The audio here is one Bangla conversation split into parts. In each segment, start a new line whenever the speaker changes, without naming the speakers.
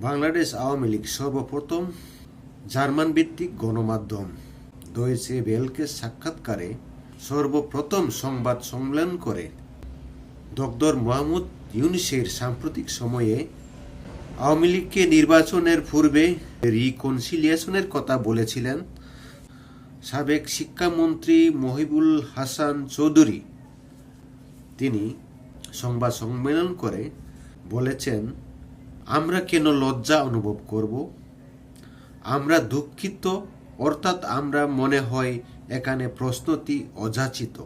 বাংলাদেশ আওয়ামী লীগ সর্বপ্রথম জার্মান ভিত্তিক গণমাধ্যম দয়েছে বেলকে সাক্ষাৎকারে সর্বপ্রথম সংবাদ সম্মেলন করে ডক্টর মোহাম্মদ ইউনিসের সাম্প্রতিক সময়ে আওয়ামী লীগকে নির্বাচনের পূর্বে রিকনসিলিয়েশনের কথা বলেছিলেন সাবেক শিক্ষামন্ত্রী মহিবুল হাসান চৌধুরী। তিনি সংবাদ সম্মেলন করে বলেছেন আমরা কেন লজ্জা অনুভব করব? আমরা দুঃখিত, অর্থাৎ আমরা মনে হয় এখানে প্রশ্নটি অযাচিত।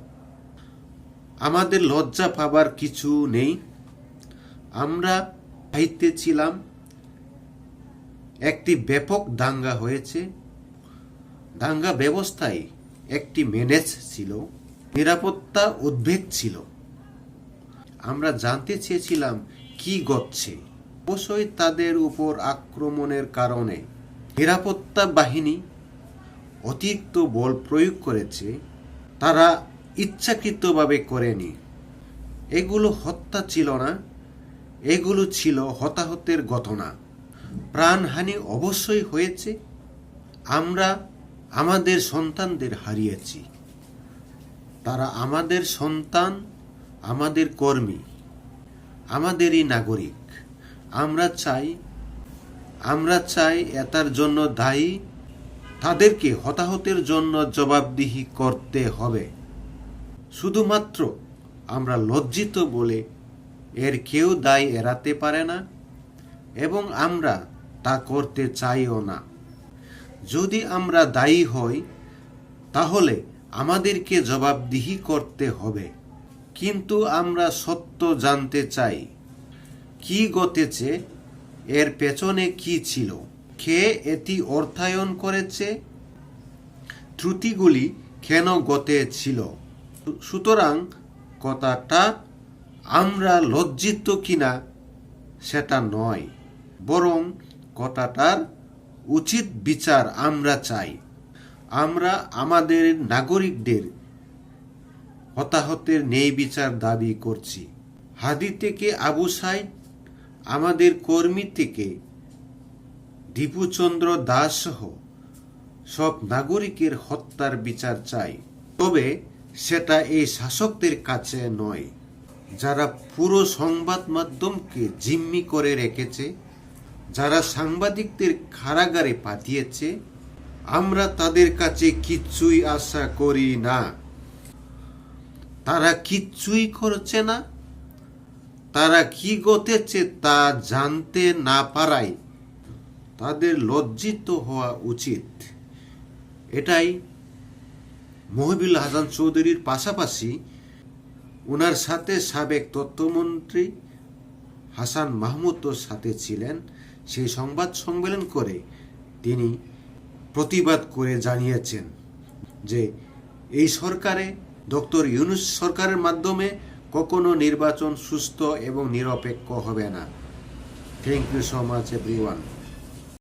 আমাদের লজ্জা পাবার কিছু নেই। আমরা ছিলাম, একটি ব্যাপক দাঙ্গা হয়েছে। দাঙ্গা ব্যবস্থায় একটি ম্যানেজ ছিল, নিরাপত্তা উদ্বেগ ছিল। আমরা জানতে চেয়েছিলাম কি ঘটছে। অবশ্যই তাদের উপর আক্রমণের কারণে নিরাপত্তা বাহিনী অতিরিক্ত বল প্রয়োগ করেছে, তারা ইচ্ছাকৃতভাবে করেনি। এগুলো হত্যা ছিল না, এগুলো ছিল হতাহতের ঘটনা। প্রাণহানি অবশ্যই হয়েছে, আমরা আমাদের সন্তানদের হারিয়েছি। তারা আমাদের সন্তান, আমাদের কর্মী, আমাদেরই নাগরিক। আমরা চাই আমরা চাই এটার জন্য দায়ী, তাদেরকে হতাহতের জন্য জবাবদিহি করতে হবে। শুধুমাত্র আমরা লজ্জিত বলে এর কেউ দায় এড়াতে পারে না এবং আমরা তা করতে চাইও না। যদি আমরা দায়ী হই, তাহলে আমাদেরকে জবাবদিহি করতে হবে। কিন্তু আমরা সত্য জানতে চাই। কি ঘটেছে? এর পেছনে কি ছিল? কে এটি অর্থায়ন করেছে? ত্রুটিগুলি কেন ঘটেছিল? সুতরাং কথাটা আমরা লজ্জিত কিনা সেটা নয়, বরং কথাটার উচিত বিচার আমরা চাই। আমরা আমাদের নাগরিকদের হতাহতের নেই বিচার দাবি করছি। হাদি থেকে আবু সাইদ আমাদের কর্মী থেকে দীপুচন্দ্র দাস সহ সব নাগরিকের হত্যার বিচার চাই। তবে সেটা এই শাসকদের কাছে নয়, যারা পুরো সংবাদ মাধ্যমকে জিম্মি করে রেখেছে, যারা সাংবাদিকদের কারাগারে পাঠিয়েছে, আমরা তাদের কাছে কিচ্ছুই আশা করি না। তারা কিচ্ছুই করছে না। তারা কি ঘটেছে তা জানতে না পারায় তাদের লজ্জিত হওয়া উচিত। এটাই মহিবুল হাসান চৌধুরীর পাশাপাশি ওনার সাথে সাবেক তথ্যমন্ত্রী হাসান মাহমুদও সাথে ছিলেন। সেই সংবাদ সম্মেলন করে তিনি প্রতিবাদ করে জানিয়েছেন যে এই সরকারে, ডক্টর ইউনুস সরকারের মাধ্যমে কখনো নির্বাচন সুস্থ এবং নিরপেক্ষ হবে না। Thank you so much everyone